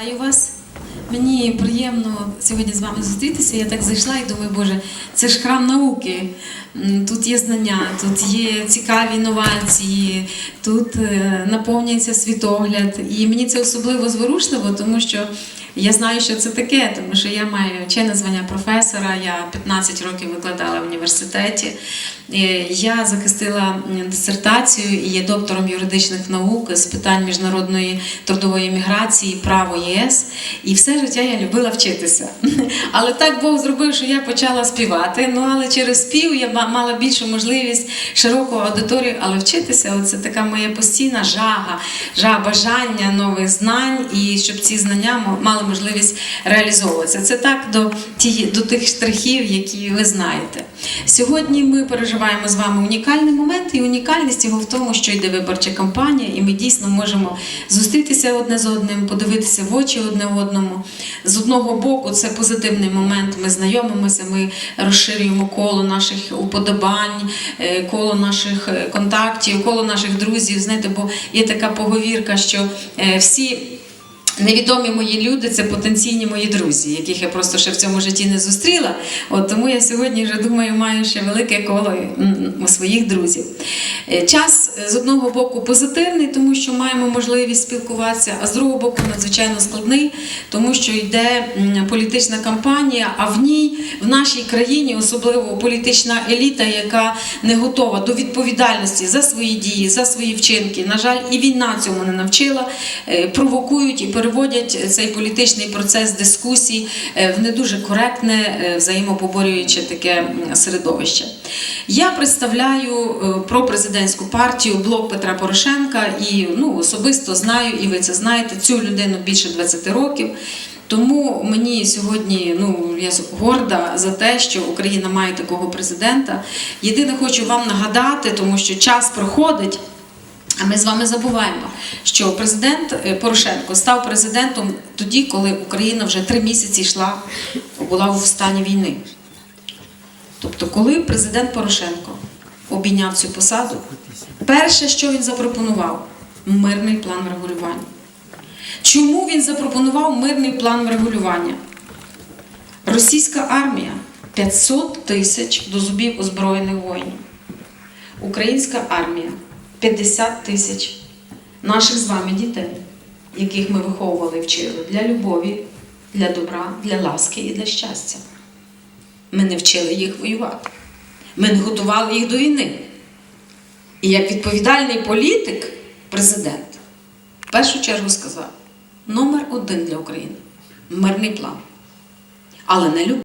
Вітаю вас. Мені приємно сьогодні з вами зустрітися. Я так зайшла і думаю, Боже, це ж храм науки. Тут є знання, тут є цікаві інновації, тут е, наповнюється світогляд. І мені це особливо зворушливо, тому що я знаю, що це таке, тому що я маю вчене звання професора, я 15 років викладала в університеті. Е, Я захистила дисертацію і є доктором юридичних наук з питань міжнародної трудової міграції, право ЄС. І все життя я любила вчитися. Але так Бог зробив, що я почала співати. Ну але через спів я мала більшу можливість широку аудиторію, але вчитися це така моя постійна жага, жага бажання нових знань, і щоб ці знання мали можливість реалізовуватися. Це так до, ті, до тих штрихів, які ви знаєте. Сьогодні ми переживаємо з вами унікальний момент, і унікальність його в тому, що йде виборча кампанія, і ми дійсно можемо зустрітися одне з одним, подивитися в очі одне одному. З одного боку, це позитивний момент. Ми знайомимося, ми розширюємо коло наших уподобань, е, коло наших е, контактів, коло наших друзів. Знаєте, бо є така поговірка, що е, всі. Невідомі мої люди це потенційні мої друзі, яких я просто ще в цьому житті не зустріла. От тому я сьогодні вже думаю, маю ще велике коло своїх друзів. Е, Час е, з одного боку позитивний, тому що маємо можливість спілкуватися, а з другого боку надзвичайно складний, тому що йде політична кампанія, а в ній в нашій країні особливо політична еліта, яка не готова до відповідальності за свої дії, за свої вчинки. На жаль, і війна цьому не навчила, е, провокують і переводять цей політичний процес дискусій е, в не дуже коректне, е, взаємопоборююче таке середовище. Я представляю е, пропрезидентську партію блок Петра Порошенка і ну, особисто знаю, і ви це знаєте, цю людину більше 20 років. Тому мені сьогодні ну я горда за те, що Україна має такого президента. Єдине хочу вам нагадати, тому що час проходить. А ми з вами забуваємо, що президент е, Порошенко став президентом тоді, коли Україна вже три місяці йшла, була у стані війни. Тобто, коли президент Порошенко обійняв цю посаду, перше, що він запропонував мирний план врегулювання. Чому він запропонував мирний план врегулювання? Російська армія 500 тисяч до зубів озброєних воїнів. Українська армія 50 тисяч наших з вами дітей, яких ми виховували і вчили для любові, для добра, для ласки і для щастя. Ми не вчили їх воювати. Ми не готували їх до війни. І як відповідальний політик, президент, в першу чергу сказав: номер один для України мирний план. Але не любов.